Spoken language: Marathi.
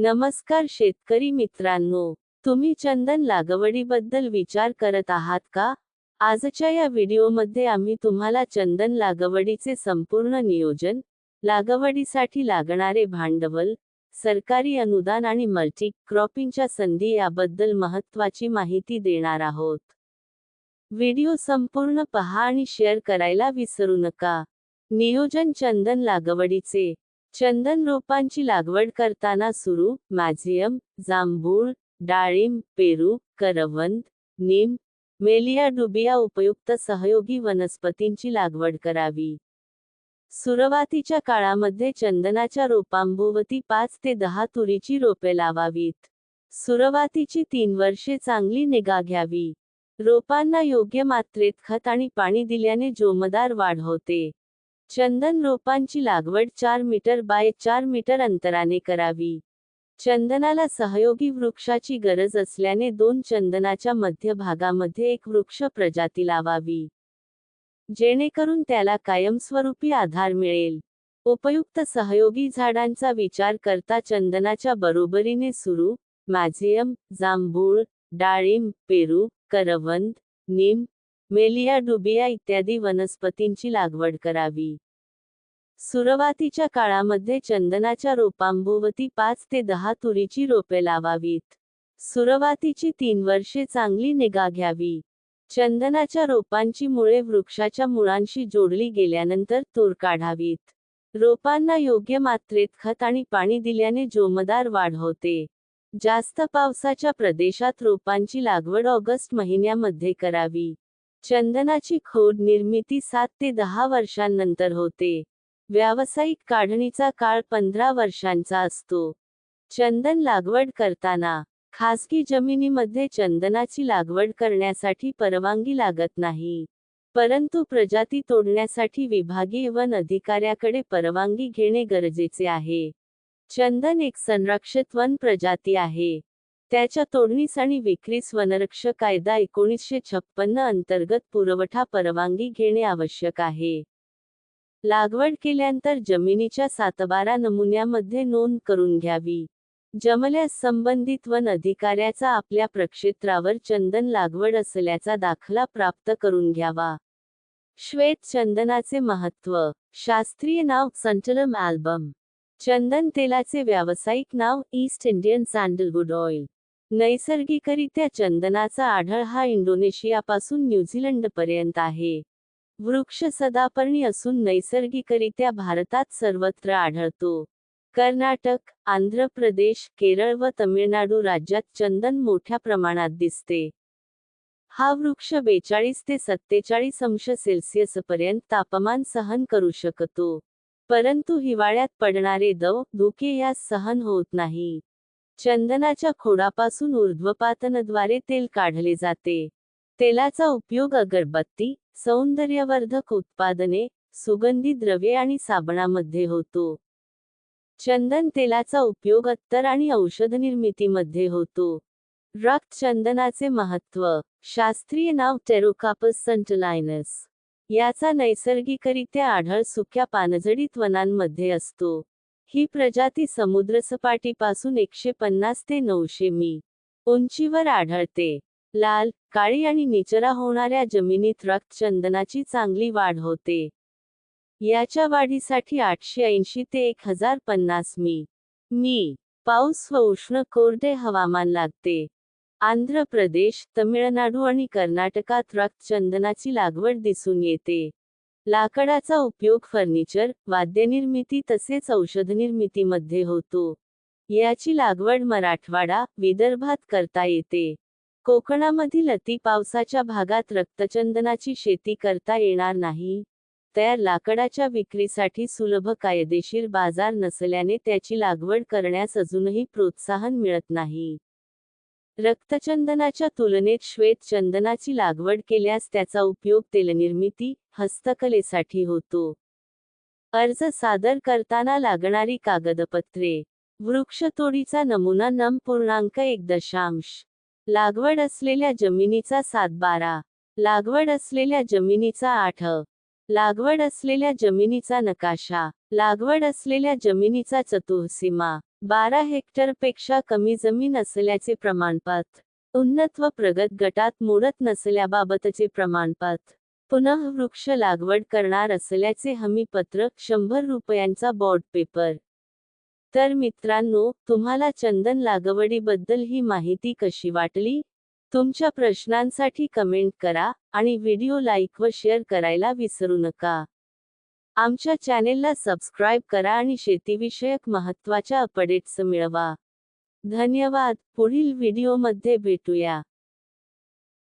नमस्कार शेतकरी मित्रांनो तुम्ही चंदन लागवडीबद्दल विचार करत आहात का? आजच्या या व्हिडिओमध्ये आम्ही तुम्हाला चंदन लागवडीचे संपूर्ण नियोजन लागवडीसाठी लागणारे भांडवल सरकारी अनुदान आणि मल्टी क्रॉपिंगच्या संधी याबद्दल महत्त्वाची माहिती देणार आहोत. व्हिडिओ संपूर्ण पहा आणि शेअर करायला विसरू नका. नियोजन चंदन लागवडीचे चंदन रोपांची लागवड करताना सुरू मॅझियम जांभूळ डाळिंब पेरू करवंद नीम मेलिया डुबिया उपयुक्त सहयोगी वनस्पतींची लागवड करावी. सुरुवातीच्या काळामध्ये चंदनाच्या रोपांभोवती पाच ते दहा तुरीची रोपे लावावीत. सुरुवातीची तीन वर्षे चांगली निगा घ्यावी. रोपांना योग्य मात्रेत खत आणि पाणी दिल्याने जोमदार वाढ होते. चंदन रोपांची लागवड चार मीटर बाय चार मीटर अंतराने करावी. चंदनाला सहयोगी वृक्षाची गरज असल्याने दोन चंदनाच्या मध्यभागामध्ये एक वृक्ष प्रजाती लावावी. जेणेकरून त्याला कायमस्वरूपी आधार मिळेल. उपयुक्त सहयोगी झाडांचा विचार करता चंदनाच्या बरोबरीने सुरू मॅझियम जांभूळ डाळिंब पेरू करवंद नीम मेलिया डुबिया इत्यादी वनस्पतींची लागवड करावी. सुरुवातीच्या काळामध्ये चंदनाच्या रोपांभोवती पाच ते दहा तुरीची रोपे लावावीत. सुरुवातीची तीन वर्षे चांगली निगा घ्यावी. चंदनाच्या रोपांची मुळे वृक्षाच्या मुळांशी जोडली गेल्यानंतर तूर काढावीत. रोपांना योग्य मात्रेत खत आणि पाणी दिल्याने जोमदार वाढ होते. जास्त पावसाच्या प्रदेशात रोपांची लागवड ऑगस्ट महिन्यामध्ये करावी. चंदनाची खोड निर्मिती सात ते दहा वर्षांनंतर होते. व्यावसायिक काढणीचा काळ पंधरा वर्षांचा असतो. चंदन लागवड करताना खासगी जमिनीमध्ये चंदनाची लागवड करण्यासाठी परवानगी लागत नाही. परंतु प्रजाती तोडण्यासाठी विभागीय वन अधिकाऱ्याकडे परवानगी घेणे गरजेचे आहे. चंदन एक संरक्षित वन प्रजाती आहे. त्याच्या तोडणीस आणि विक्रीस वनरक्षक कायदा एकोणीसशे छप्पन्न अंतर्गत पुरवठा परवानगी घेणे आवश्यक आहे. लागवड केल्यानंतर जमिनीच्या सातबारा नमुन्यामध्ये नोंद करून घ्यावी. जमल्यास संबंधित वन अधिकाऱ्याचा आपल्या प्रक्षेत्रावर चंदन लागवड असल्याचा दाखला प्राप्त करून घ्यावा. श्वेत चंदनाचे महत्त्व. शास्त्रीय नाव संचलम अल्बम. चंदन तेलाचे व्यावसायिक नाव ईस्ट इंडियन सँडलवूड ऑइल. नैसर्गिकरित्या चंदनाचा आढळ हा इंडोनेशियापासून न्यूझीलंडपर्यंत आहे. वृक्ष सदापर्णी असून नैसर्गिकरित्या भारतात सर्वत्र आढळतो. कर्नाटक आंध्र प्रदेश केरळ व तमिळनाडू राज्यात चंदन मोठ्या प्रमाणात दिसते. हा वृक्ष बेचाळीस ते सत्तेचाळीस अंश सेल्सिअसपर्यंत तापमान सहन करू शकतो. परंतु हिवाळ्यात पडणारे दव धुके यास सहन होत नाही. चंदनाच्या खोडापासून ऊर्ध्वपातनद्वारे तेल काढले जाते. तेलाचा उपयोग अगरबत्ती सौंदर्यवर्धक उत्पादने सुगंधी द्रव्ये आणि साबणामध्ये होतो. चंदन तेलाचा उपयोग अत्तर आणि औषध निर्मितीमध्ये होतो. रक्त चंदनाचे महत्त्व. शास्त्रीय नाव टेरोकापस संटलायनस याचा नैसर्गिकरित्या आढळ सुक्या पानझडीत वनांमध्ये असतो. ही प्रजाती समुद्रसपाटीपासून एकशे पन्नास ते नऊशे मी. उंचीवर आढळते. लाल काळी आणि निचरा होणाऱ्या जमिनीत रक्तचंदनाची चांगली वाढ होते. याच्या वाढीसाठी आठशे ऐंशी ते एक हजार पन्नास मी. मी. पाऊस व उष्ण कोरडे हवामान लागते. आंध्र प्रदेश तमिळनाडू आणि कर्नाटकात रक्तचंदनाची लागवड दिसून येते. लाकडाचा उपयोग फर्निचर वाद्यनिर्मिती तसेच औषधनिर्मितीमध्ये होतो. याची लागवड मराठवाडा विदर्भात करता येते. कोकणामधील अति पावसाच्या भागात रक्तचंदनाची शेती करता येणार नाही. तयार लाकडाच्या विक्रीसाठी सुलभ कायदेशीर बाजार नसल्याने त्याची लागवड करण्यास अजूनही प्रोत्साहन मिळत नाही. रक्तचंदनाच्या तुलनेत श्वेत चंदनाची लागवड केल्यास त्याचा उपयोग तेलनिर्मिती हस्तकलेसाठी होतो. अर्ज सादर करताना लागणारी कागदपत्रे. वृक्षतोडीचा नमुना नम पूर्णांक एक दशांश. लागवड असलेल्या जमिनीचा सात बारा. लागवड असलेल्या जमिनीचा आठ. लागवड असलेल्या जमिनीचा नकाशा लागवड असलेल्या जमिनीचा चतुःसीमा बारा हेक्टरपेक्षा कमी जमीन असल्याचे प्रमाणपत्र उन्नत व प्रगत गटात मोडत नसल्याबाबतचे प्रमाणपत्र पुनः वृक्ष लागवड करणार असल्याचे हमीपत्र शंभर रुपयांचा बॉर्ड पेपर तर मित्रांनो तुम्हाला चंदन लागवडीबद्दल ही माहिती कशी वाटली? तुमच्या प्रश्नांसाठी कमेंट करा आणि व्हिडिओ लाईक व शेअर करायला विसरू नका. आमच्या चॅनेलला सबस्क्राईब करा आणि शेतीविषयक महत्त्वाच्या अपडेट्स मिळवा. धन्यवाद. पुढील व्हिडिओमध्ये भेटूया.